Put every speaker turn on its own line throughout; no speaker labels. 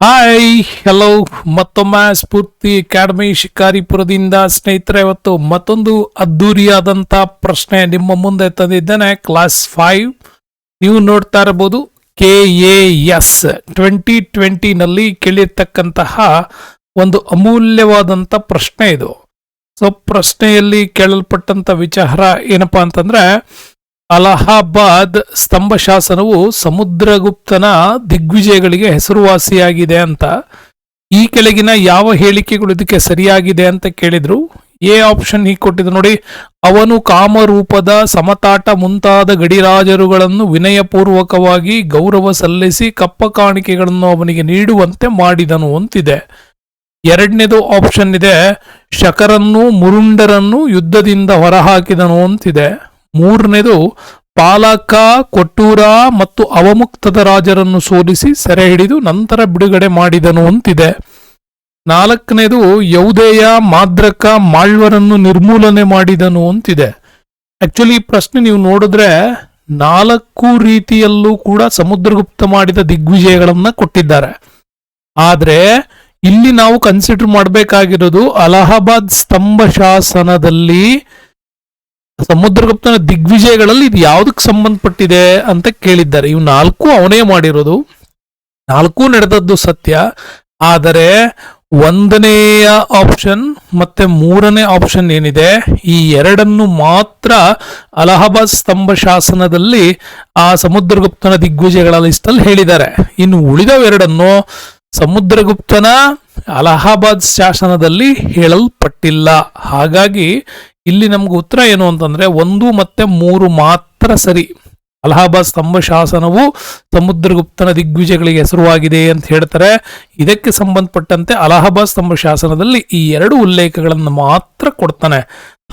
Hi hello ಮತ್ತೊಮ್ಮೆ ಸ್ಫೂರ್ತಿ academy ಶಿಕಾರಿಪುರದಿಂದ ಸ್ನೇಹಿತರೆ, ಇವತ್ತು ಮತ್ತೊಂದು ಅದ್ದೂರಿಯಾದಂಥ ಪ್ರಶ್ನೆ ನಿಮ್ಮ ಮುಂದೆ ತಂದಿದ್ದೇನೆ. ಕ್ಲಾಸ್ ಫೈವ್ ನೀವು ನೋಡ್ತಾ ಇರಬಹುದು ಕೆ ಎ ಎಸ್ ಟ್ವೆಂಟಿ ಟ್ವೆಂಟಿನಲ್ಲಿ ಕೇಳಿರ್ತಕ್ಕಂತಹ ಒಂದು ಅಮೂಲ್ಯವಾದಂಥ ಪ್ರಶ್ನೆ ಇದು. ಸೊ ಪ್ರಶ್ನೆಯಲ್ಲಿ ಕೇಳಲ್ಪಟ್ಟಂಥ ವಿಚಾರ ಏನಪ್ಪಾ ಅಂತಂದ್ರೆ ಅಲಹಾಬಾದ್ ಸ್ತಂಭ ಶಾಸನವು ಸಮುದ್ರಗುಪ್ತನ ದಿಗ್ವಿಜಯಗಳಿಗೆ ಹೆಸರುವಾಸಿಯಾಗಿದೆ ಅಂತ. ಈ ಕೆಳಗಿನ ಯಾವ ಹೇಳಿಕೆಗಳು ಇದಕ್ಕೆ ಸರಿಯಾಗಿದೆ ಅಂತ ಕೇಳಿದ್ರು. ಎ ಆಪ್ಷನ್ ಹೀಗೆ ಕೊಟ್ಟಿದ್ದು ನೋಡಿ, ಅವನು ಕಾಮರೂಪದ ಸಮತಾಟ ಮುಂತಾದ ಗಡಿರಾಜರುಗಳನ್ನು ವಿನಯಪೂರ್ವಕವಾಗಿ ಗೌರವ ಸಲ್ಲಿಸಿ ಕಪ್ಪ ಕಾಣಿಕೆಗಳನ್ನು ಅವನಿಗೆ ನೀಡುವಂತೆ ಮಾಡಿದನು ಅಂತಿದೆ. ಎರಡನೇದು ಆಪ್ಷನ್ ಇದೆ, ಶಕರನ್ನು ಮುರುಂಡರನ್ನು ಯುದ್ಧದಿಂದ ಹೊರಹಾಕಿದನು ಅಂತಿದೆ. ಮೂರನೇದು, ಪಾಲಕ, ಕೊಟ್ಟೂರ ಮತ್ತು ಅವಮುಕ್ತದ ರಾಜರನ್ನು ಸೋಲಿಸಿ ಸೆರೆ ಹಿಡಿದು ನಂತರ ಬಿಡುಗಡೆ ಮಾಡಿದನು ಅಂತಿದೆ. ನಾಲ್ಕನೇದು ಯೌದೇಯ ಮಾದ್ರಕ ಮಾಳ್ವರನ್ನು ನಿರ್ಮೂಲನೆ ಮಾಡಿದನು ಅಂತಿದೆ. ಆಕ್ಚುಲಿ ಈ ಪ್ರಶ್ನೆ ನೀವು ನೋಡಿದ್ರೆ ನಾಲ್ಕು ರೀತಿಯಲ್ಲೂ ಕೂಡ ಸಮುದ್ರಗುಪ್ತ ಮಾಡಿದ ದಿಗ್ವಿಜಯಗಳನ್ನ ಕೊಟ್ಟಿದ್ದಾರೆ. ಆದರೆ, ಇಲ್ಲಿ ನಾವು ಕನ್ಸಿಡರ್ ಮಾಡಬೇಕಾಗಿರೋದು ಅಲಹಾಬಾದ್ ಸ್ತಂಭ ಶಾಸನದಲ್ಲಿ ಸಮುದ್ರಗುಪ್ತನ ದಿಗ್ವಿಜಯಗಳಲ್ಲಿ ಇದು ಯಾವುದಕ್ಕೆ ಸಂಬಂಧಪಟ್ಟಿದೆ ಅಂತ ಕೇಳಿದ್ದಾರೆ. ಇವು ನಾಲ್ಕು ಅವನೇ ಮಾಡಿರೋದು. ನಾಲ್ಕು ನಡೆದದ್ದು ಸತ್ಯ. ಆದರೆ ಒಂದನೆಯ ಆಪ್ಷನ್ ಮತ್ತೆ ಮೂರನೇ ಆಪ್ಷನ್ ಏನಿದೆ? ಈ ಎರಡನ್ನು ಮಾತ್ರ ಅಲಹಾಬಾದ್ ಸ್ತಂಭ ಶಾಸನದಲ್ಲಿ ಆ ಸಮುದ್ರಗುಪ್ತನ ದಿಗ್ವಿಜಯಗಳ ಲಿಸ್ಟಲ್ಲಿ ಹೇಳಿದ್ದಾರೆ. ಇನ್ನು ಉಳಿದವೆರಡನ್ನು ಸಮುದ್ರಗುಪ್ತನ ಅಲಹಾಬಾದ್ ಶಾಸನದಲ್ಲಿ ಹೇಳಲ್ಪಟ್ಟಿಲ್ಲ. ಹಾಗಾಗಿ ಇಲ್ಲಿ ನಮ್ಗೆ ಉತ್ತರ ಏನು ಅಂತಂದ್ರೆ ಒಂದು ಮತ್ತೆ ಮೂರು ಮಾತ್ರ ಸರಿ. ಅಲಹಾಬಾದ್ ಸ್ತಂಭ ಶಾಸನವು ಸಮುದ್ರಗುಪ್ತನ ದಿಗ್ವಿಜಯಗಳಿಗೆ ಹೆಸರುವಾಗಿದೆ ಅಂತ ಹೇಳ್ತಾರೆ. ಇದಕ್ಕೆ ಸಂಬಂಧಪಟ್ಟಂತೆ ಅಲಹಾಬಾದ್ ಸ್ತಂಭ ಶಾಸನದಲ್ಲಿ ಈ ಎರಡು ಉಲ್ಲೇಖಗಳನ್ನು ಮಾತ್ರ ಕೊಡ್ತಾನೆ.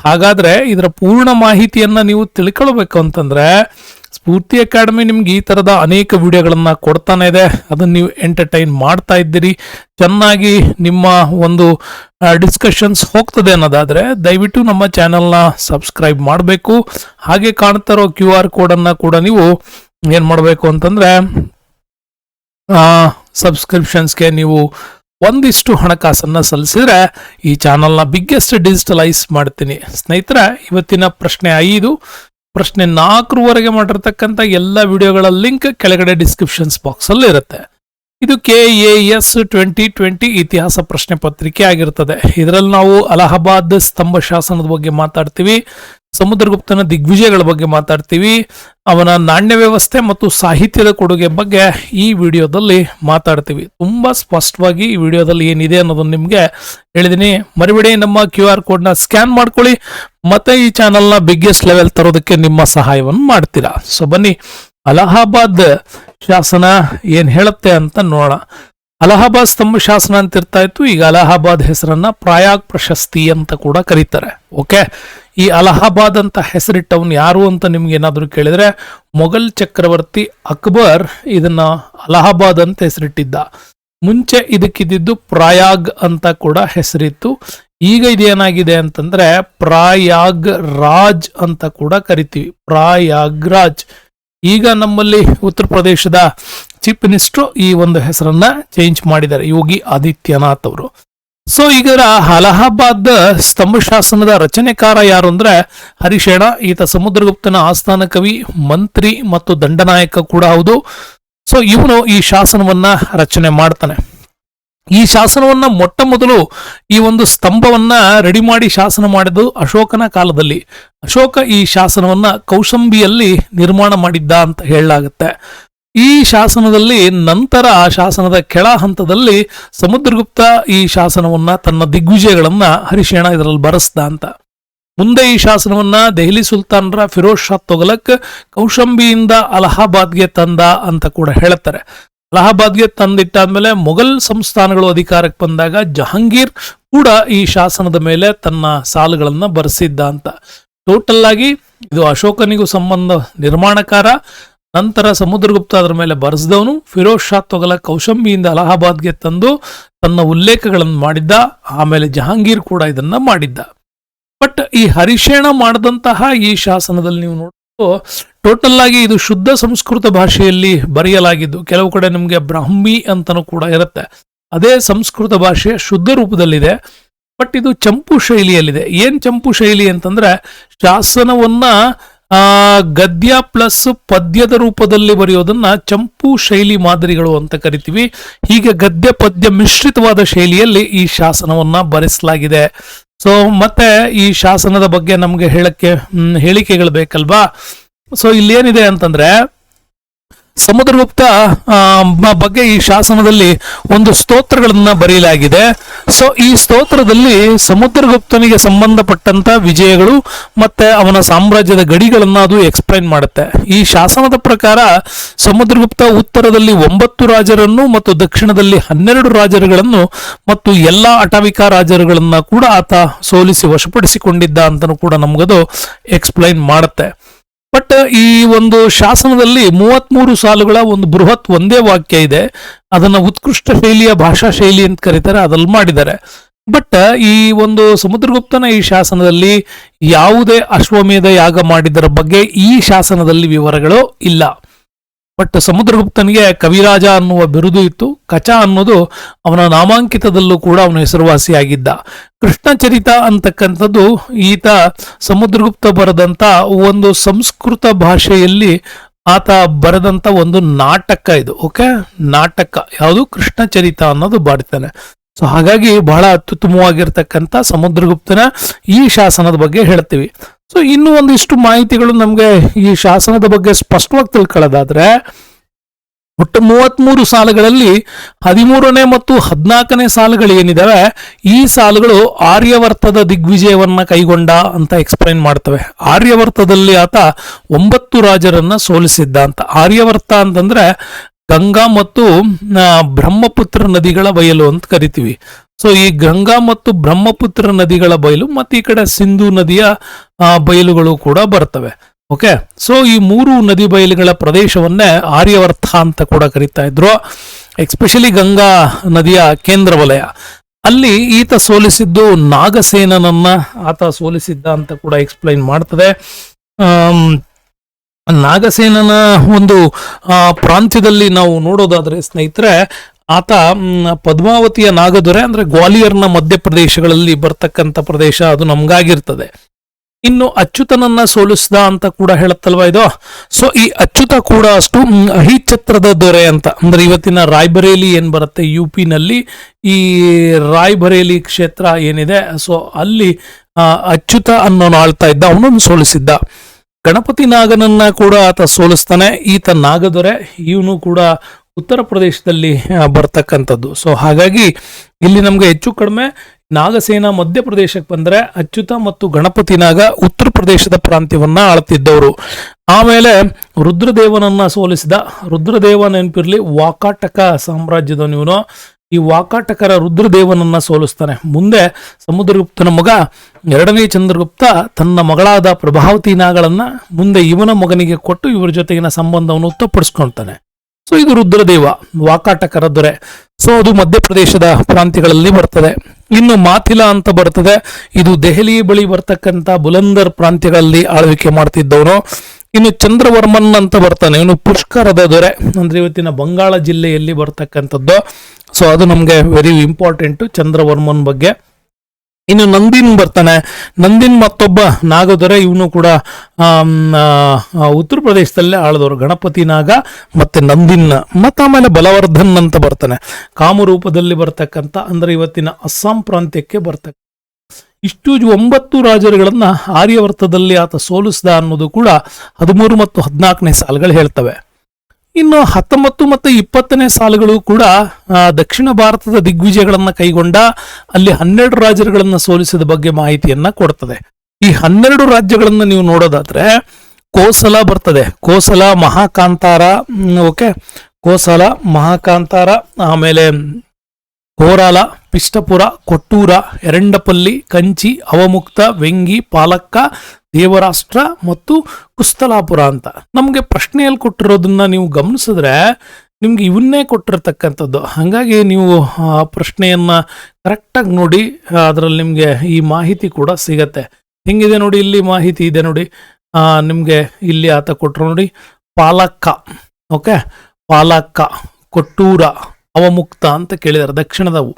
ಹಾಗಾದ್ರೆ ಇದರ ಪೂರ್ಣ ಮಾಹಿತಿಯನ್ನ ನೀವು ತಿಳ್ಕೊಳ್ಬೇಕು ಅಂತಂದ್ರೆ ಸ್ಫೂರ್ತಿ ಅಕಾಡೆಮಿ ನಿಮ್ಗೆ ಈ ತರದ ಅನೇಕ ವಿಡಿಯೋಗಳನ್ನ ಕೊಡ್ತಾನೆ ಇದೆ. ಅದನ್ನ ನೀವು ಎಂಟರ್ಟೈನ್ ಮಾಡ್ತಾ ಇದ್ದೀರಿ. ಚೆನ್ನಾಗಿ ನಿಮ್ಮ ಒಂದು ಡಿಸ್ಕಷನ್ಸ್ ಹೋಗ್ತದೆ ಅನ್ನೋದಾದ್ರೆ ದಯವಿಟ್ಟು ನಮ್ಮ ಚಾನೆಲ್ನ ಸಬ್ಸ್ಕ್ರೈಬ್ ಮಾಡಬೇಕು. ಹಾಗೆ ಕಾಣ್ತಾ ಇರೋ ಕ್ಯೂ ಆರ್ ಕೋಡನ್ನು ಕೂಡ ನೀವು ಏನು ಮಾಡಬೇಕು ಅಂತಂದ್ರೆ ಸಬ್ಸ್ಕ್ರಿಪ್ಷನ್ಸ್ಗೆ ನೀವು ಒಂದಿಷ್ಟು ಹಣಕಾಸನ್ನು ಸಲ್ಲಿಸಿದ್ರೆ ಈ ಚಾನಲ್ನ ಬಿಗ್ಗೆಸ್ಟ್ ಡಿಜಿಟಲೈಸ್ ಮಾಡ್ತೀನಿ. ಸ್ನೇಹಿತರೆ, ಇವತ್ತಿನ ಪ್ರಶ್ನೆ ಐದು. ಪ್ರಶ್ನೆ ನಾಲ್ಕರವರೆಗೆ ಮಾಡಿರ್ತಕ್ಕಂಥ ಎಲ್ಲ ವಿಡಿಯೋಗಳ ಲಿಂಕ್ ಕೆಳಗಡೆ ಡಿಸ್ಕ್ರಿಪ್ಷನ್ಸ್ ಬಾಕ್ಸ್ ಅಲ್ಲಿ ಇರುತ್ತೆ. ಇದು K A S twenty twenty ಇತಿಹಾಸ ಪ್ರಶ್ನೆ ಪತ್ರಿಕೆ ಆಗಿರ್ತದೆ. ಇದರಲ್ಲಿ ನಾವು ಅಲಹಾಬಾದ್ ಸ್ತಂಭ ಶಾಸನದ ಬಗ್ಗೆ ಮಾತಾಡ್ತೀವಿ. ಸಮುದ್ರಗುಪ್ತನ ದಿಗ್ವಿಜಯಗಳ ಬಗ್ಗೆ ಮಾತಾಡ್ತೀವಿ, ಅವನ ನಾಣ್ಯ ವ್ಯವಸ್ಥೆ ಮತ್ತು ಸಾಹಿತ್ಯದ ಕೊಡುಗೆ ಬಗ್ಗೆ ಈ ವಿಡಿಯೋದಲ್ಲಿ ಮಾತಾಡ್ತೀವಿ. ತುಂಬಾ ಸ್ಪಷ್ಟವಾಗಿ ಈ ವಿಡಿಯೋದಲ್ಲಿ ಏನಿದೆ ಅನ್ನೋದನ್ನು ನಿಮಗೆ ಹೇಳಿದೀನಿ. ಮರಿಬೇಡಿ, ನಮ್ಮ ಕ್ಯೂ ಆರ್ ಕೋಡ್ನ ಸ್ಕ್ಯಾನ್ ಮಾಡ್ಕೊಳ್ಳಿ. ಮತ್ತೆ ಈ ಚಾನಲ್ನ ಬಿಗ್ಗೆಸ್ಟ್ ಲೆವೆಲ್ ತರೋದಕ್ಕೆ ನಿಮ್ಮ ಸಹಾಯವನ್ನು ಮಾಡ್ತೀರಾ. ಸೊ ಬನ್ನಿ, ಅಲಹಾಬಾದ್ ಶಾಸನ ಏನ್ ಹೇಳುತ್ತೆ ಅಂತ ನೋಡೋಣ. ಅಲಹಾಬಾದ್ ಸ್ತಂಭ ಶಾಸನ ಅಂತ ಇರ್ತಾ ಇತ್ತು. ಈಗ ಅಲಹಾಬಾದ್ ಹೆಸರನ್ನ ಪ್ರಾಯಾಗ್ ಪ್ರಶಸ್ತಿ ಅಂತ ಕೂಡ ಕರೀತಾರೆ. ಓಕೆ? ಈ ಅಲಹಾಬಾದ್ ಅಂತ ಹೆಸರಿಟ್ಟವನು ಯಾರು ಅಂತ ನಿಮ್ಗೆ ಏನಾದರೂ ಕೇಳಿದ್ರೆ ಮೊಘಲ್ ಚಕ್ರವರ್ತಿ ಅಕ್ಬರ್ ಇದನ್ನ ಅಲಹಾಬಾದ್ ಅಂತ ಹೆಸರಿಟ್ಟಿದ್ದ. ಮುಂಚೆ ಇದಕ್ಕಿದ್ದು ಪ್ರಾಯಾಗ್ ಅಂತ ಕೂಡ ಹೆಸರಿತ್ತು. ಈಗ ಇದೇನಾಗಿದೆ ಅಂತಂದ್ರೆ ಪ್ರಾಯಾಗ್ ರಾಜ್ ಅಂತ ಕೂಡ ಕರಿತೀವಿ. ಪ್ರಾಯಾಗ್ ರಾಜ್. ಈಗ ನಮ್ಮಲ್ಲಿ ಉತ್ತರ ಪ್ರದೇಶದ ಚೀಫ್ ಮಿನಿಸ್ಟರ್ ಈ ಒಂದು ಹೆಸರನ್ನ ಚೇಂಜ್ ಮಾಡಿದ್ದಾರೆ, ಯೋಗಿ ಆದಿತ್ಯನಾಥ್ ಅವರು. ಸೊ ಈಗ ಅಲಹಾಬಾದ್ ಸ್ತಂಭ ಶಾಸನದ ರಚನೆಕಾರ ಯಾರು ಅಂದ್ರೆ ಹರಿಶೇಣ. ಈತ ಸಮುದ್ರಗುಪ್ತನ ಆಸ್ಥಾನ ಕವಿ, ಮಂತ್ರಿ ಮತ್ತು ದಂಡನಾಯಕ ಕೂಡ ಹೌದು. ಸೊ ಇವನು ಈ ಶಾಸನವನ್ನ ರಚನೆ ಮಾಡ್ತಾನೆ. ಈ ಶಾಸನವನ್ನ ಮೊಟ್ಟ ಮೊದಲು ಈ ಒಂದು ಸ್ತಂಭವನ್ನ ರೆಡಿ ಮಾಡಿ ಶಾಸನ ಮಾಡಿದ್ದು ಅಶೋಕನ ಕಾಲದಲ್ಲಿ. ಅಶೋಕ ಈ ಶಾಸನವನ್ನ ಕೌಶಂಬಿಯಲ್ಲಿ ನಿರ್ಮಾಣ ಮಾಡಿದ್ದ ಅಂತ ಹೇಳಲಾಗುತ್ತೆ. ಈ ಶಾಸನದಲ್ಲಿ ನಂತರ ಆ ಶಾಸನದ ಕೆಳ ಹಂತದಲ್ಲಿ ಸಮುದ್ರಗುಪ್ತ ಈ ಶಾಸನವನ್ನ ತನ್ನ ದಿಗ್ವಿಜಯಗಳನ್ನ ಹರಿಶೇಣ ಇದರಲ್ಲಿ ಬರೆಸ್ದ ಅಂತ. ಮುಂದೆ ಈ ಶಾಸನವನ್ನ ದೆಹಲಿ ಸುಲ್ತಾನರ ಫಿರೋಜ್ ಶಾ ತೊಗಲಕ್ ಕೌಶಂಬಿಯಿಂದ ಅಲಹಾಬಾದ್ಗೆ ತಂದ ಅಂತ ಕೂಡ ಹೇಳ್ತಾರೆ ಅಲಹಾಬಾದ್ಗೆ ತಂದಿಟ್ಟಾದ್ಮೇಲೆ ಮೊಘಲ್ ಸಂಸ್ಥಾನಗಳು ಅಧಿಕಾರಕ್ಕೆ ಬಂದಾಗ ಜಹಾಂಗೀರ್ ಕೂಡ ಈ ಶಾಸನದ ಮೇಲೆ ತನ್ನ ಸಾಲುಗಳನ್ನ ಬರೆಸಿದ್ದ ಅಂತ. ಟೋಟಲ್ ಆಗಿ ಇದು ಅಶೋಕನಿಗೂ ಸಂಬಂಧ ನಿರ್ಮಾಣಕಾರ, ನಂತರ ಸಮುದ್ರಗುಪ್ತ ಅದರ ಮೇಲೆ ಬರೆಸಿದವನು, ಫಿರೋಜ್ ಶಾ ತೊಗಲ ಕೌಶಂಬಿಯಿಂದ ಅಲಹಾಬಾದ್ಗೆ ತಂದು ತನ್ನ ಉಲ್ಲೇಖಗಳನ್ನು ಮಾಡಿದ್ದ, ಆಮೇಲೆ ಜಹಾಂಗೀರ್ ಕೂಡ ಇದನ್ನ ಮಾಡಿದ್ದ. ಬಟ್ ಈ ಹರಿಶೇಣ ಮಾಡಿದಂತಹ ಈ ಶಾಸನದಲ್ಲಿ ನೀವು ನೋಡಿ ಟೋಟಲ್ ಆಗಿ ಇದು ಶುದ್ಧ ಸಂಸ್ಕೃತ ಭಾಷೆಯಲ್ಲಿ ಬರೆಯಲಾಗಿದ್ದು, ಕೆಲವು ಕಡೆ ನಿಮಗೆ ಬ್ರಾಹ್ಮಿ ಅಂತಲೂ ಕೂಡ ಇರುತ್ತೆ. ಅದೇ ಸಂಸ್ಕೃತ ಭಾಷೆಯ ಶುದ್ಧ ರೂಪದಲ್ಲಿದೆ, ಬಟ್ ಇದು ಚಂಪು ಶೈಲಿಯಲ್ಲಿದೆ. ಏನ್ ಚಂಪು ಶೈಲಿ ಅಂತಂದ್ರೆ, ಶಾಸನವನ್ನ ಗದ್ಯ ಪ್ಲಸ್ ಪದ್ಯದ ರೂಪದಲ್ಲಿ ಬರೆಯೋದನ್ನ ಚಂಪು ಶೈಲಿ ಮಾದರಿಗಳು ಅಂತ ಕರಿತೀವಿ. ಹೀಗೆ ಗದ್ಯ ಪದ್ಯ ಮಿಶ್ರಿತವಾದ ಶೈಲಿಯಲ್ಲಿ ಈ ಶಾಸನವನ್ನ ಬರೆಸಲಾಗಿದೆ. ಸೊ ಮತ್ತೆ ಈ ಶಾಸನದ ಬಗ್ಗೆ ನಮಗೆ ಹೇಳಕ್ಕೆ ಹೇಳಿಕೆಗಳು ಬೇಕಲ್ವಾ? ಸೊ ಇಲ್ಲೇನಿದೆ ಅಂತಂದ್ರೆ ಸಮುದ್ರಗುಪ್ತ ಬಗ್ಗೆ ಈ ಶಾಸನದಲ್ಲಿ ಒಂದು ಸ್ತೋತ್ರಗಳನ್ನು ಬರೆಯಲಾಗಿದೆ. ಸೊ, ಈ ಸ್ತೋತ್ರದಲ್ಲಿ ಸಮುದ್ರಗುಪ್ತನಿಗೆ ಸಂಬಂಧಪಟ್ಟಂತ ವಿಜಯಗಳು ಮತ್ತೆ ಅವನ ಸಾಮ್ರಾಜ್ಯದ ಗಡಿಗಳನ್ನು ಅದು ಎಕ್ಸ್ಪ್ಲೈನ್ ಮಾಡುತ್ತೆ. ಈ ಶಾಸನದ ಪ್ರಕಾರ ಸಮುದ್ರಗುಪ್ತ ಉತ್ತರದಲ್ಲಿ ಒಂಬತ್ತು ರಾಜರನ್ನು ಮತ್ತು ದಕ್ಷಿಣದಲ್ಲಿ ಹನ್ನೆರಡು ರಾಜರುಗಳನ್ನು ಮತ್ತು ಎಲ್ಲಾ ಅಟವಿಕಾ ರಾಜರುಗಳನ್ನು ಕೂಡ ಆತ ಸೋಲಿಸಿ ವಶಪಡಿಸಿಕೊಂಡಿದ್ದ ಅಂತಲೂ ಕೂಡ ನಮಗದು ಎಕ್ಸ್ಪ್ಲೈನ್ ಮಾಡುತ್ತೆ. ಬಟ್ ಈ ಒಂದು ಶಾಸನದಲ್ಲಿ ಮೂವತ್ಮೂರು ಸಾಲುಗಳ ಒಂದು ಬೃಹತ್ ಒಂದೇ ವಾಕ್ಯ ಇದೆ. ಅದನ್ನ ಉತ್ಕೃಷ್ಟ ಶೈಲಿಯ ಭಾಷಾ ಶೈಲಿ ಅಂತ ಕರೀತಾರೆ ಅದಲ್ಲಿ ಮಾಡಿದ್ದಾರೆ. ಬಟ್ ಈ ಒಂದು ಸಮುದ್ರಗುಪ್ತನ ಈ ಶಾಸನದಲ್ಲಿ ಯಾವುದೇ ಅಶ್ವಮೇಧ ಯಾಗ ಮಾಡಿದರ ಬಗ್ಗೆ ಈ ಶಾಸನದಲ್ಲಿ ವಿವರಗಳು ಇಲ್ಲ. ಬಟ್ ಸಮುದ್ರಗುಪ್ತನಿಗೆ ಕವಿರಾಜ ಅನ್ನುವ ಬಿರುದು ಇತ್ತು. ಕಚ ಅನ್ನೋದು ಅವನ ನಾಮಾಂಕಿತದಲ್ಲೂ ಕೂಡ ಅವನ ಹೆಸರುವಾಸಿಯಾಗಿದ್ದ. ಕೃಷ್ಣಚರಿತ ಅಂತಕ್ಕಂಥದ್ದು ಈತ ಸಮುದ್ರಗುಪ್ತ ಬರೆದಂತ ಒಂದು ಸಂಸ್ಕೃತ ಭಾಷೆಯಲ್ಲಿ ಆತ ಬರೆದಂತ ಒಂದು ನಾಟಕ ಇದು. ಓಕೆ ನಾಟಕ. ಯಾವುದು? ಕೃಷ್ಣಚರಿತ ಅನ್ನೋದು ಬಾಡ್ತಾನೆ ಸೊ ಹಾಗಾಗಿ ಬಹಳ ಅತ್ಯುತ್ತಮವಾಗಿರ್ತಕ್ಕಂಥ ಸಮುದ್ರಗುಪ್ತನ ಈ ಶಾಸನದ ಬಗ್ಗೆ ಹೇಳ್ತೀವಿ. ಸೊ ಇನ್ನೂ ಒಂದಿಷ್ಟು ಮಾಹಿತಿಗಳು ನಮಗೆ ಈ ಶಾಸನದ ಬಗ್ಗೆ ಸ್ಪಷ್ಟವಾಗಿ ತಿಳ್ಕೊಳ್ಳೋದಾದ್ರೆ, ಒಟ್ಟು ಮೂವತ್ತ್ಮೂರು ಸಾಲುಗಳಲ್ಲಿ ಹದಿಮೂರನೇ ಮತ್ತು ಹದಿನಾಲ್ಕನೇ ಸಾಲುಗಳು ಏನಿದಾವೆ, ಈ ಸಾಲುಗಳು ಆರ್ಯವರ್ತದ ದಿಗ್ವಿಜಯವನ್ನ ಕೈಗೊಂಡ ಅಂತ ಎಕ್ಸ್ಪ್ಲೈನ್ ಮಾಡ್ತವೆ. ಆರ್ಯವರ್ತದಲ್ಲಿ ಆತ ಒಂಬತ್ತು ರಾಜರನ್ನ ಸೋಲಿಸಿದ್ದ ಅಂತ. ಆರ್ಯವರ್ತ ಅಂತಂದ್ರೆ ಗಂಗಾ ಮತ್ತು ಬ್ರಹ್ಮಪುತ್ರ ನದಿಗಳ ಬಯಲು ಅಂತ ಕರಿತೀವಿ. ಸೊ ಈ ಗಂಗಾ ಮತ್ತು ಬ್ರಹ್ಮಪುತ್ರ ನದಿಗಳ ಬಯಲು ಮತ್ತು ಈ ಕಡೆ ಸಿಂಧು ನದಿಯ ಬಯಲುಗಳು ಕೂಡ ಬರ್ತವೆ. ಓಕೆ ಸೊ ಈ ಮೂರು ನದಿ ಬಯಲುಗಳ ಪ್ರದೇಶವನ್ನೇ ಆರ್ಯವರ್ಥ ಅಂತ ಕೂಡ ಕರೀತಾ ಇದ್ರು. ಎಕ್ಸ್ಪೆಷಲಿ ಗಂಗಾ ನದಿಯ ಕೇಂದ್ರ ವಲಯ. ಅಲ್ಲಿ ಈತ ಸೋಲಿಸಿದ್ದು ನಾಗಸೇನನನ್ನ ಆತ ಸೋಲಿಸಿದ್ದ ಅಂತ ಕೂಡ ಎಕ್ಸ್ಪ್ಲೈನ್ ಮಾಡ್ತದೆ. ನಾಗಸೇನನ ಒಂದು ಪ್ರಾಂತ್ಯದಲ್ಲಿ ನಾವು ನೋಡೋದಾದ್ರೆ ಸ್ನೇಹಿತರೆ ಆತ ಪದ್ಮಾವತಿಯ ನಾಗದೊರೆ ಅಂದ್ರೆ ಗ್ವಾಲಿಯರ್ನ ಮಧ್ಯಪ್ರದೇಶಗಳಲ್ಲಿ ಬರ್ತಕ್ಕಂಥ ಪ್ರದೇಶ ಅದು ನಮ್ಗಾಗಿರ್ತದೆ. ಇನ್ನು ಅಚ್ಯುತನನ್ನ ಸೋಲಿಸಿದ ಅಂತ ಕೂಡ ಹೇಳುತ್ತಲ್ವಾ ಇದು? ಸೊ ಈ ಅಚ್ಯುತ ಕೂಡ ಅಷ್ಟು ಅಹಿಛತ್ರದ ದೊರೆ ಅಂತ. ಅಂದ್ರೆ ಇವತ್ತಿನ ರಾಯ್ಬರೇಲಿ ಏನ್ ಬರುತ್ತೆ? ಯು ಪಿನಲ್ಲಿ ಈ ರಾಯ್ಬರೇಲಿ ಕ್ಷೇತ್ರ ಏನಿದೆ? ಸೊ ಅಲ್ಲಿ ಅಚ್ಯುತ ಅನ್ನೋನು ಆಳ್ತಾ ಇದ್ದ, ಅವನನ್ನು ಸೋಲಿಸಿದ್ದ. ಗಣಪತಿ ನಾಗನನ್ನ ಕೂಡ ಆತ ಸೋಲಿಸ್ತಾನೆ. ಈತ ನಾಗದೊರೆ, ಇವನು ಕೂಡ ಉತ್ತರ ಪ್ರದೇಶದಲ್ಲಿ ಬರ್ತಕ್ಕಂಥದ್ದು. ಸೊ ಹಾಗಾಗಿ ಇಲ್ಲಿ ನಮಗೆ ಹೆಚ್ಚು ಕಡಿಮೆ ನಾಗಸೇನ ಮಧ್ಯಪ್ರದೇಶಕ್ಕೆ ಬಂದರೆ ಅಚ್ಯುತ ಮತ್ತು ಗಣಪತಿ ನಾಗ ಉತ್ತರ ಪ್ರದೇಶದ ಪ್ರಾಂತ್ಯವನ್ನ ಆಳ್ತಿದ್ದವರು. ಆಮೇಲೆ ರುದ್ರದೇವನನ್ನ ಸೋಲಿಸಿದ, ರುದ್ರದೇವ ನೆನಪಿರ್ಲಿ, ವಾಕಾಟಕ ಸಾಮ್ರಾಜ್ಯದವನಿವನು ಈ ವಾಕಾಟಕರ ರುದ್ರದೇವನನ್ನ ಸೋಲಿಸ್ತಾನೆ. ಮುಂದೆ ಸಮುದ್ರಗುಪ್ತನ ಮಗ, ಎರಡನೇ ಚಂದ್ರಗುಪ್ತ ತನ್ನ ಮಗಳಾದ ಪ್ರಭಾವತಿ ನಾಗಳನ್ನ ಮುಂದೆ ಇವನ ಮಗನಿಗೆ ಕೊಟ್ಟು ಇವರ ಜೊತೆಗಿನ ಸಂಬಂಧವನ್ನು ಉತ್ತಪಡಿಸ್ಕೊಳ್ತಾನೆ ಸೊ ಇದು ರುದ್ರದೇವ, ವಾಕಾಟಕರ ದೊರೆ. ಸೊ ಅದು ಮಧ್ಯಪ್ರದೇಶದ ಪ್ರಾಂತ್ಯಗಳಲ್ಲಿ ಬರ್ತದೆ. ಇನ್ನು ಮಾಥಿಲ ಅಂತ ಬರ್ತದೆ. ಇದು ದೆಹಲಿ ಬಳಿ ಬರ್ತಕ್ಕಂಥ ಬುಲಂದರ್ ಪ್ರಾಂತ್ಯಗಳಲ್ಲಿ ಆಳ್ವಿಕೆ ಮಾಡ್ತಿದ್ದವನು. ಇನ್ನು ಚಂದ್ರವರ್ಮನ್ ಅಂತ ಬರ್ತಾನೆ. ಇವನು ಪುಷ್ಕರದ ದೊರೆ, ಅಂದ್ರೆ ಇವತ್ತಿನ ಬಂಗಾಳ ಜಿಲ್ಲೆಯಲ್ಲಿ ಬರ್ತಕ್ಕಂಥದ್ದು. ಸೊ ಅದು ನಮಗೆ ವೆರಿ ಇಂಪಾರ್ಟೆಂಟ್ ಚಂದ್ರವರ್ಮನ್ ಬಗ್ಗೆ. ಇನ್ನು ನಂದಿನ್ ಬರ್ತಾನೆ. ನಂದಿನ್ ಮತ್ತೊಬ್ಬ ನಾಗದೊರೆ, ಇವನು ಕೂಡ ಉತ್ತರ ಪ್ರದೇಶದಲ್ಲೇ ಆಳದವರು. ಗಣಪತಿ ನಾಗ ಮತ್ತೆ ನಂದಿನ್. ಮತ್ತು ಆಮೇಲೆ ಬಲವರ್ಧನ್ ಅಂತ ಬರ್ತಾನೆ. ಕಾಮರೂಪದಲ್ಲಿ ಬರ್ತಕ್ಕಂಥ, ಅಂದ್ರೆ ಇವತ್ತಿನ ಅಸ್ಸಾಂ ಪ್ರಾಂತ್ಯಕ್ಕೆ ಬರ್ತಕ್ಕ ಇಷ್ಟು ಒಂಬತ್ತು ರಾಜರುಗಳನ್ನು ಆರ್ಯವರ್ತದಲ್ಲಿ ಆತ ಸೋಲಿಸಿದ ಅನ್ನೋದು ಕೂಡ ಹದಿಮೂರು ಮತ್ತು ಹದಿನಾಲ್ಕನೇ ಸಾಲುಗಳು ಹೇಳ್ತವೆ. ಇನ್ನು ಹತ್ತೊಂಬತ್ತು ಮತ್ತು ಇಪ್ಪತ್ತನೇ ಸಾಲುಗಳು ಕೂಡ ದಕ್ಷಿಣ ಭಾರತದ ದಿಗ್ವಿಜಯಗಳನ್ನು ಕೈಗೊಂಡ ಅಲ್ಲಿ ಹನ್ನೆರಡು ರಾಜರುಗಳನ್ನು ಸೋಲಿಸಿದ ಬಗ್ಗೆ ಮಾಹಿತಿಯನ್ನು ಕೊಡ್ತದೆ. ಈ ಹನ್ನೆರಡು ರಾಜ್ಯಗಳನ್ನು ನೀವು ನೋಡೋದಾದ್ರೆ, ಕೋಸಲ ಬರ್ತದೆ. ಕೋಸಲ, ಮಹಾಕಾಂತಾರ ಓಕೆ ಕೋಸಲ, ಮಹಾಕಾಂತಾರ, ಆಮೇಲೆ ಕೋರಾಲ, ಪಿಷ್ಟಪುರ, ಕೊಟ್ಟೂರ, ಎರಂಡಪಲ್ಲಿ, ಕಂಚಿ, ಅವಮುಕ್ತ, ವೆಂಗಿ, ಪಾಲಕ್ಕ, ದೇವರಾಷ್ಟ್ರ ಮತ್ತು ಕುಸ್ತಲಾಪುರ ಅಂತ. ನಮಗೆ ಪ್ರಶ್ನೆಯಲ್ಲಿ ಕೊಟ್ಟಿರೋದನ್ನ ನೀವು ಗಮನಿಸಿದ್ರೆ ನಿಮ್ಗೆ ಇವನ್ನೇ ಕೊಟ್ಟಿರ್ತಕ್ಕಂಥದ್ದು. ಹಾಗಾಗಿ ನೀವು, ಆ, ಪ್ರಶ್ನೆಯನ್ನ ಕರೆಕ್ಟಾಗಿ ನೋಡಿ, ಅದರಲ್ಲಿ ನಿಮಗೆ ಈ ಮಾಹಿತಿ ಕೂಡ ಸಿಗತ್ತೆ. ಹೆಂಗಿದೆ ನೋಡಿ ಇಲ್ಲಿ ಮಾಹಿತಿ ಇದೆ ನೋಡಿ. ನಿಮಗೆ ಇಲ್ಲಿ ಆತ ಕೊಟ್ಟರು ನೋಡಿ, ಪಾಲಕ್ಕ, ಓಕೆ? ಪಾಲಕ್ಕ, ಕೊಟ್ಟೂರ ಅವಮುಕ್ತ ಅಂತ ಕೇಳಿದ್ದಾರೆ ದಕ್ಷಿಣದವು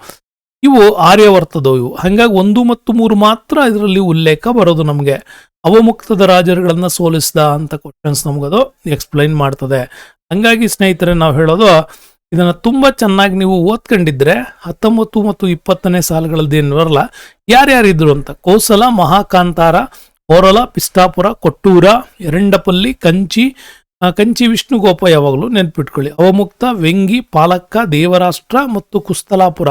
ಇವು ಆರ್ಯವರ್ತದವು. ಹಂಗಾಗಿ ಒಂದು ಮತ್ತು ಮೂರು ಮಾತ್ರ ಇದರಲ್ಲಿ ಉಲ್ಲೇಖ ಬರೋದು ನಮಗೆ. ಅವಮುಕ್ತದ ರಾಜರುಗಳನ್ನು ಸೋಲಿಸಿದ ಅಂತ ಕ್ವಶನ್ಸ್ ನಮಗದು ಎಕ್ಸ್ಪ್ಲೈನ್ ಮಾಡ್ತದೆ. ಹಂಗಾಗಿ ಸ್ನೇಹಿತರೆ, ನಾವು ಹೇಳೋದು ಇದನ್ನ ತುಂಬಾ ಚೆನ್ನಾಗಿ ನೀವು ಓದ್ಕೊಂಡಿದ್ರೆ ಹತ್ತೊಂಬತ್ತು ಮತ್ತು ಇಪ್ಪತ್ತನೇ ಸಾಲುಗಳದ್ದು ಏನು ಬರಲ್ಲ. ಯಾರ್ಯಾರಿದ್ರು ಅಂತ, ಕೋಸಲ, ಮಹಾಕಾಂತಾರ ಓರಲ ಪಿಸ್ತಾಪುರ, ಕೊಟ್ಟೂರ, ಎರಂಡಪಲ್ಲಿ, ಕಂಚಿ ಕಂಚಿ ವಿಷ್ಣುಗೋಪ ಯಾವಾಗಲೂ ನೆನ್ಪಿಟ್ಕೊಳ್ಳಿ. ಅವಮುಕ್ತ, ವೆಂಗಿ, ಪಾಲಕ್ಕ, ದೇವರಾಷ್ಟ್ರ ಮತ್ತು ಕುಸ್ತಲಾಪುರ.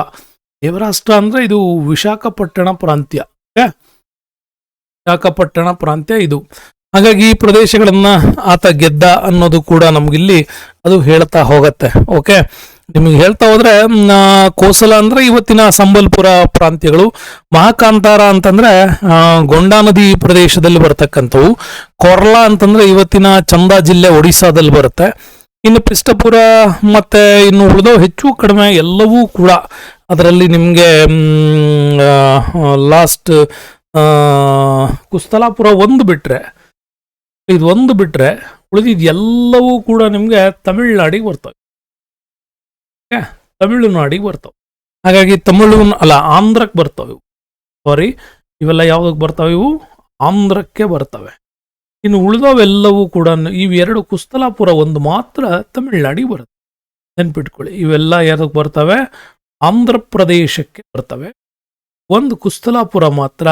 ದೇವರಾಷ್ಟ್ರ ಅಂದ್ರೆ ಇದು ವಿಶಾಖಪಟ್ಟಣ ಪ್ರಾಂತ್ಯ? ವಿಶಾಖಪಟ್ಟಣ ಪ್ರಾಂತ್ಯ ಇದು. ಹಾಗಾಗಿ ಈ ಪ್ರದೇಶಗಳನ್ನ ಆತ ಗೆದ್ದ ಅನ್ನೋದು ಕೂಡ ನಮ್ಗಿಲ್ಲಿ ಅದು ಹೇಳ್ತಾ ಹೋಗತ್ತೆ. ಓಕೆ ನಿಮಗೆ ಹೇಳ್ತಾ ಹೋದ್ರೆ ಕೋಸಲ ಅಂದ್ರೆ ಇವತ್ತಿನ ಸಂಬಲ್ಪುರ ಪ್ರಾಂತ್ಯಗಳು. ಮಹಾಕಾಂತಾರ ಅಂತಂದ್ರೆ ಗೊಂಡಾ ನದಿ ಪ್ರದೇಶದಲ್ಲಿ ಬರ್ತಕ್ಕಂಥವು. ಕೊರ್ಲಾ ಅಂತಂದ್ರೆ ಇವತ್ತಿನ ಚಂದಾ ಜಿಲ್ಲೆ ಒಡಿಸ್ಸಾದಲ್ಲಿ ಬರುತ್ತೆ. ಇನ್ನು ಪಿಷ್ಟಪುರ ಮತ್ತೆ ಇನ್ನು ಉಳಿದೋ ಹೆಚ್ಚು ಕಡಿಮೆ ಎಲ್ಲವೂ ಕೂಡ ಅದರಲ್ಲಿ ನಿಮಗೆ ಲಾಸ್ಟ್ ಕುಸ್ತಲಾಪುರ ಒಂದು ಬಿಟ್ರೆ, ಇದು ಒಂದು ಬಿಟ್ರೆ ಉಳಿದಿದ್ದು ಎಲ್ಲವೂ ಕೂಡ ನಿಮಗೆ ತಮಿಳ್ನಾಡಿಗೆ ಬರ್ತವೆ. ಓಕೆ? ತಮಿಳುನಾಡಿಗೆ ಬರ್ತವೆ. ಹಾಗಾಗಿ ತಮಿಳು ಅಲ್ಲ, ಆಂಧ್ರಕ್ಕೆ ಬರ್ತಾವೆ ಇವು. ಸಾರಿ ಇವೆಲ್ಲ ಯಾವುದಕ್ಕೆ ಬರ್ತಾವೆ ಇವು? ಆಂಧ್ರಕ್ಕೆ ಬರ್ತವೆ. ಇನ್ನು ಉಳಿದವೆಲ್ಲವೂ ಕೂಡ ಇವೆರಡು ಕುಸ್ತಲಾಪುರ ಒಂದು ಮಾತ್ರ ತಮಿಳ್ನಾಡಿಗೆ ಬರುತ್ತೆ. ನೆನ್ಪಿಟ್ಕೊಳ್ಳಿ, ಇವೆಲ್ಲ ಯಾವುದಕ್ಕೆ ಬರ್ತವೆ? ಆಂಧ್ರ ಪ್ರದೇಶಕ್ಕೆ ಬರ್ತವೆ. ಒಂದು ಕುಸ್ತಲಾಪುರ ಮಾತ್ರ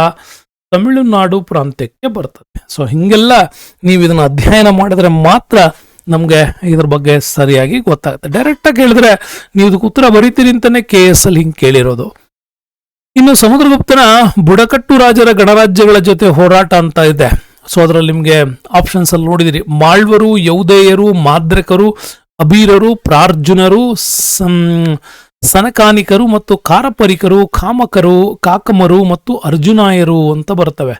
ತಮಿಳುನಾಡು ಪ್ರಾಂತ್ಯಕ್ಕೆ ಬರ್ತದೆ. ಸೊ ಹಿಂಗೆಲ್ಲ ನೀವು ಇದನ್ನು ಅಧ್ಯಯನ ಮಾಡಿದ್ರೆ ಮಾತ್ರ ನಮಗೆ ಇದ್ರ ಬಗ್ಗೆ ಸರಿಯಾಗಿ ಗೊತ್ತಾಗುತ್ತೆ. ಡೈರೆಕ್ಟಾಗಿ ಹೇಳಿದ್ರೆ ನೀವು ಇದಕ್ಕೆ ಉತ್ತರ ಬರೀತೀರಿ ಅಂತಾನೆ ಕೆ ಎಸ್ ಅಲ್ಲಿ ಹಿಂಗೆ ಕೇಳಿರೋದು. ಇನ್ನು ಸಮುದ್ರಗುಪ್ತನ ಬುಡಕಟ್ಟು ರಾಜರ ಗಣರಾಜ್ಯಗಳ ಜೊತೆ ಹೋರಾಟ ಅಂತ ಇದೆ. ಸೊ ಅದರಲ್ಲಿ ನಿಮಗೆ ಆಪ್ಷನ್ಸ್ ಅಲ್ಲಿ ನೋಡಿದಿರಿ. ಮಾಳ್ವರು ಯೌದೇಯರು ಮಾದ್ರಕರು, ಅಬೀರರು, ಪ್ರಾರ್ಜುನರು ಸನಕಾನಿಕರು ಮತ್ತು ಕಾರಪರಿಕರು, ಕಾಮಕರು, ಕಾಕಮರು ಮತ್ತು ಅರ್ಜುನಾಯರು ಅಂತ ಬರ್ತವೆ.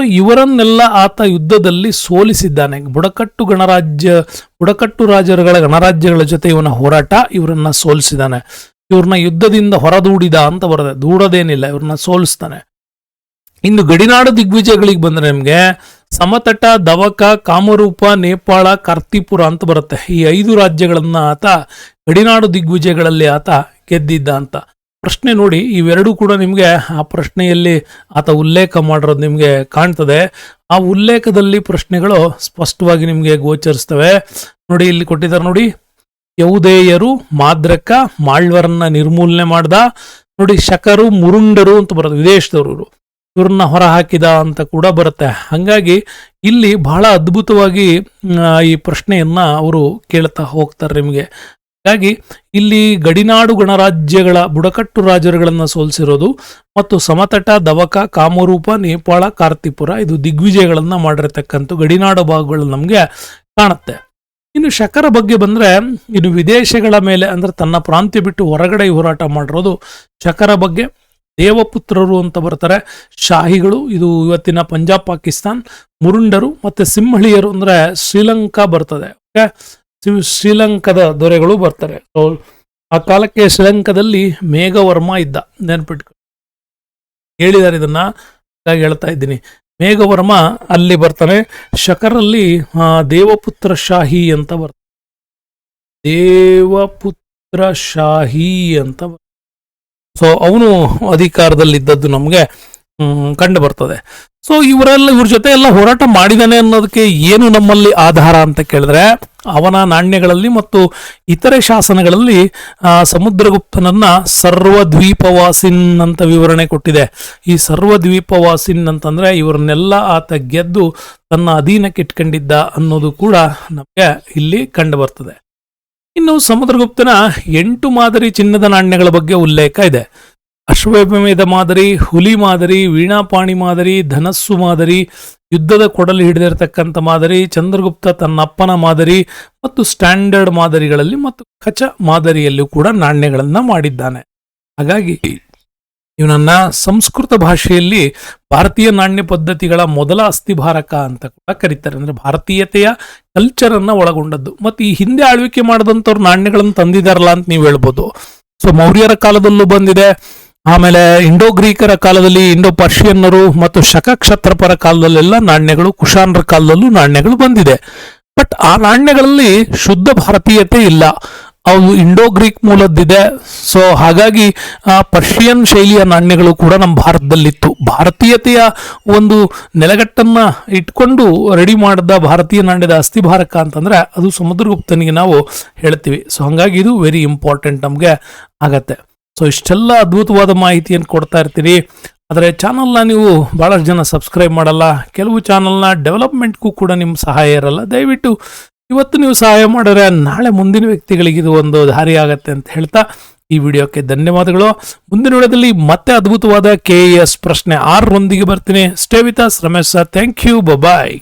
ಇವರನ್ನೆಲ್ಲ ಆತ ಯುದ್ಧದಲ್ಲಿ ಸೋಲಿಸಿದ್ದಾನೆ. ಬುಡಕಟ್ಟು ಗಣರಾಜ್ಯ, ಬುಡಕಟ್ಟು ರಾಜರುಗಳ ಗಣರಾಜ್ಯಗಳ ಜೊತೆ ಇವನ ಹೋರಾಟ ಇವರನ್ನ ಸೋಲಿಸಿದ್ದಾನೆ. ಇವ್ರನ್ನ ಯುದ್ಧದಿಂದ ಹೊರದೂಡಿದ ಅಂತ ಬರದೆ ದೂಡೋದೇನಿಲ್ಲ ಇವ್ರನ್ನ ಸೋಲಿಸ್ತಾನೆ. ಇನ್ನು ಗಡಿನಾಡು ದಿಗ್ವಿಜಯಗಳಿಗೆ ಬಂದ್ರೆ ನಿಮ್ಗೆ ಸಮತಟ, ದವಕ, ಕಾಮರೂಪ, ನೇಪಾಳ, ಕರ್ತಿಪುರ ಅಂತ ಬರುತ್ತೆ. ಈ ಐದು ರಾಜ್ಯಗಳನ್ನ ಆತ ಗಡಿನಾಡು ದಿಗ್ವಿಜಯಗಳಲ್ಲಿ ಆತ ಗೆದ್ದಿದ್ದ ಅಂತ. ಪ್ರಶ್ನೆ ನೋಡಿ, ಇವೆರಡೂ ಕೂಡ ನಿಮಗೆ ಆ ಪ್ರಶ್ನೆಯಲ್ಲಿ ಆತ ಉಲ್ಲೇಖ ಮಾಡಿರೋದು ನಿಮಗೆ ಕಾಣ್ತದೆ. ಆ ಉಲ್ಲೇಖದಲ್ಲಿ ಪ್ರಶ್ನೆಗಳು ಸ್ಪಷ್ಟವಾಗಿ ನಿಮಗೆ ಗೋಚರಿಸ್ತವೆ. ನೋಡಿ, ಇಲ್ಲಿ ಕೊಟ್ಟಿದ್ದಾರೆ ನೋಡಿ, ಯೌದೇಯರು ಮಾದ್ರಕ, ಮಾಳ್ವರನ್ನ ನಿರ್ಮೂಲನೆ ಮಾಡ್ದ, ನೋಡಿ, ಶಕರು, ಮುರುಂಡರು ಅಂತ ಬರುತ್ತೆ ವಿದೇಶದವರು ಇವ್ರು. ಇವ್ರನ್ನ ಹೊರ ಹಾಕಿದ ಅಂತ ಕೂಡ ಬರುತ್ತೆ. ಹಂಗಾಗಿ ಇಲ್ಲಿ ಬಹಳ ಅದ್ಭುತವಾಗಿ ಈ ಪ್ರಶ್ನೆಯನ್ನ ಅವರು ಕೇಳ್ತಾ ಹೋಗ್ತಾರೆ ನಿಮಗೆ. ಹಾಗಾಗಿ ಇಲ್ಲಿ ಗಡಿನಾಡು ಗಣರಾಜ್ಯಗಳ ಬುಡಕಟ್ಟು ರಾಜರುಗಳನ್ನು ಸೋಲಿಸಿರೋದು ಮತ್ತು ಸಮತಟ, ದವಕ, ಕಾಮರೂಪ, ನೇಪಾಳ, ಕಾರ್ತಿಪುರ ಇದು ದಿಗ್ವಿಜಯಗಳನ್ನು ಮಾಡಿರತಕ್ಕಂಥ ಗಡಿನಾಡು ಭಾಗಗಳು ನಮಗೆ ಕಾಣುತ್ತೆ. ಇನ್ನು ಶಕರ ಬಗ್ಗೆ ಬಂದರೆ ಇನ್ನು ವಿದೇಶಗಳ ಮೇಲೆ ಅಂದರೆ ತನ್ನ ಪ್ರಾಂತ್ಯ ಬಿಟ್ಟು ಹೊರಗಡೆ ಹೋರಾಟ ಮಾಡಿರೋದು ಶಕರ ಬಗ್ಗೆ. ದೇವಪುತ್ರರು ಅಂತ ಬರ್ತಾರೆ, ಶಾಹಿಗಳು, ಇದು ಇವತ್ತಿನ ಪಂಜಾಬ್, ಪಾಕಿಸ್ತಾನ್, ಮುರುಂಡರು ಮತ್ತು ಸಿಂಹಳಿಯರು ಅಂದರೆ ಶ್ರೀಲಂಕಾ ಬರ್ತದೆ. ಓಕೆ? ಶ್ರೀಲಂಕಾದ ದೊರೆಗಳು ಬರ್ತಾರೆ. ಆ ಕಾಲಕ್ಕೆ ಶ್ರೀಲಂಕಾದಲ್ಲಿ ಮೇಘವರ್ಮ ಇದ್ದ. ನೆನ್ಪಿಟ್ಕೊ. ಹೇಳಿದ್ದಾರೆ ಇದನ್ನ ಹೇಳ್ತಾ ಇದ್ದೀನಿ. ಮೇಘವರ್ಮ ಅಲ್ಲಿ ಬರ್ತಾನೆ ಶಕರಲ್ಲಿ ದೇವಪುತ್ರ ಶಾಹಿ ಅಂತ ಬರ್ತಾನೆ ದೇವಪುತ್ರ ಶಾಹಿ ಅಂತ. ಸೊ ಅವನು ಅಧಿಕಾರದಲ್ಲಿದ್ದದ್ದು ನಮಗೆ. ಕಂಡು ಬರ್ತದೆ. ಸೊ ಇವರೆಲ್ಲ, ಇವ್ರ ಜೊತೆ ಎಲ್ಲ ಹೋರಾಟ ಮಾಡಿದಾನೆ ಅನ್ನೋದಕ್ಕೆ ಏನು ನಮ್ಮಲ್ಲಿ ಆಧಾರ ಅಂತ ಕೇಳಿದ್ರೆ, ಅವನ ನಾಣ್ಯಗಳಲ್ಲಿ ಮತ್ತು ಇತರೆ ಶಾಸನಗಳಲ್ಲಿ ಸಮುದ್ರಗುಪ್ತನನ್ನ ಸರ್ವದ್ವೀಪವಾಸಿನ್ ಅಂತ ವಿವರಣೆ ಕೊಟ್ಟಿದೆ. ಈ ಸರ್ವದ್ವೀಪವಾಸಿನ್ ಅಂತಂದ್ರೆ ಇವರನ್ನೆಲ್ಲ ಆತ ಗೆದ್ದು ತನ್ನ ಅಧೀನಕ್ಕೆ ಇಟ್ಕೊಂಡಿದ್ದ ಅನ್ನೋದು ಕೂಡ ನಮಗೆ ಇಲ್ಲಿ ಕಂಡು ಬರ್ತದೆ. ಇನ್ನು ಸಮುದ್ರಗುಪ್ತನ ಎಂಟು ಮಾದರಿ ಚಿನ್ನದ ನಾಣ್ಯಗಳ ಬಗ್ಗೆ ಉಲ್ಲೇಖ ಇದೆ. ಅಶ್ವಮೇಧ ಮಾದರಿ, ಹುಲಿ ಮಾದರಿ, ವೀಣಾಪಾಣಿ ಮಾದರಿ, ಧನಸ್ಸು ಮಾದರಿ, ಯುದ್ಧದ ಕೊಡಲು ಹಿಡಿದಿರತಕ್ಕಂಥ ಮಾದರಿ, ಚಂದ್ರಗುಪ್ತ ತನ್ನ ಅಪ್ಪನ ಮಾದರಿ ಮತ್ತು ಸ್ಟ್ಯಾಂಡರ್ಡ್ ಮಾದರಿಗಳಲ್ಲಿ ಮತ್ತು ಕಚ ಮಾದರಿಯಲ್ಲೂ ಕೂಡ ನಾಣ್ಯಗಳನ್ನು ಮಾಡಿದ್ದಾನೆ. ಹಾಗಾಗಿ ಇವನನ್ನ ಸಂಸ್ಕೃತ ಭಾಷೆಯಲ್ಲಿ ಭಾರತೀಯ ನಾಣ್ಯ ಪದ್ಧತಿಗಳ ಮೊದಲ ಅಸ್ಥಿಭಾರಕ ಅಂತ ಕೂಡ ಕರೀತಾರೆ. ಅಂದ್ರೆ ಭಾರತೀಯತೆಯ ಕಲ್ಚರ್ ಅನ್ನ ಒಳಗೊಂಡದ್ದು. ಮತ್ತೆ ಈ ಹಿಂದೆ ಆಳ್ವಿಕೆ ಮಾಡಿದಂಥವ್ರು ನಾಣ್ಯಗಳನ್ನು ತಂದಿದಾರಲ್ಲ ಅಂತ ನೀವು ಹೇಳ್ಬೋದು. ಸೊ ಮೌರ್ಯರ ಕಾಲದಲ್ಲೂ ಬಂದಿದೆ. ಆಮೇಲೆ ಇಂಡೋ ಗ್ರೀಕರ ಕಾಲದಲ್ಲಿ ಇಂಡೋ ಪರ್ಷಿಯನ್ನರು ಮತ್ತು ಶಕಕ್ಷತ್ರಪರ ಕಾಲದಲ್ಲೆಲ್ಲ ನಾಣ್ಯಗಳು, ಕುಶಾನರ ಕಾಲದಲ್ಲೂ ನಾಣ್ಯಗಳು ಬಂದಿದೆ. ಬಟ್ ಆ ನಾಣ್ಯಗಳಲ್ಲಿ ಶುದ್ಧ ಭಾರತೀಯತೆ ಇಲ್ಲ. ಅವು ಇಂಡೋ ಗ್ರೀಕ್ ಮೂಲದ್ದಿದೆ. ಸೊ ಹಾಗಾಗಿ, ಆ ಪರ್ಷಿಯನ್ ಶೈಲಿಯ ನಾಣ್ಯಗಳು ಕೂಡ ನಮ್ಮ ಭಾರತದಲ್ಲಿತ್ತು. ಭಾರತೀಯತೆಯ ಒಂದು ನೆಲೆಗಟ್ಟನ್ನು ಇಟ್ಕೊಂಡು ರೆಡಿ ಮಾಡಿದ ಭಾರತೀಯ ನಾಣ್ಯದ ಅಸ್ಥಿಭಾರಕ ಅಂತಂದ್ರೆ ಅದು ಸಮುದ್ರಗುಪ್ತನಿಗೆ ನಾವು ಹೇಳ್ತೀವಿ. ಸೊ ಹಾಗಾಗಿ ಇದು ವೆರಿ ಇಂಪಾರ್ಟೆಂಟ್ ನಮಗೆ ಆಗತ್ತೆ. ಸೊ ಇಷ್ಟೆಲ್ಲ ಅದ್ಭುತವಾದ ಮಾಹಿತಿಯನ್ನು ಕೊಡ್ತಾ ಇರ್ತೀನಿ ಆದರೆ ಚಾನಲ್ನ ನೀವು ಭಾಳಷ್ಟು ಜನ ಸಬ್ಸ್ಕ್ರೈಬ್ ಮಾಡಲ್ಲ. ಕೆಲವು ಚಾನಲ್ನ ಡೆವಲಪ್ಮೆಂಟ್ಗೂ ಕೂಡ ನಿಮ್ಮ ಸಹಾಯ ಇರಲ್ಲ. ದಯವಿಟ್ಟು ಇವತ್ತು ನೀವು ಸಹಾಯ ಮಾಡಿದ್ರೆ ನಾಳೆ ಮುಂದಿನ ವ್ಯಕ್ತಿಗಳಿಗೆ ಇದು ಒಂದು ದಾರಿ ಆಗತ್ತೆ ಅಂತ ಹೇಳ್ತಾ ಈ ವಿಡಿಯೋಕ್ಕೆ ಧನ್ಯವಾದಗಳು. ಮುಂದಿನ ವಿಡಿಯೋದಲ್ಲಿ ಮತ್ತೆ ಅದ್ಭುತವಾದ ಕೆ ಎಸ್ ಪ್ರಶ್ನೆ ಆರರೊಂದಿಗೆ ಬರ್ತೀನಿ. Stay with us Ramesh sir. Thank you bye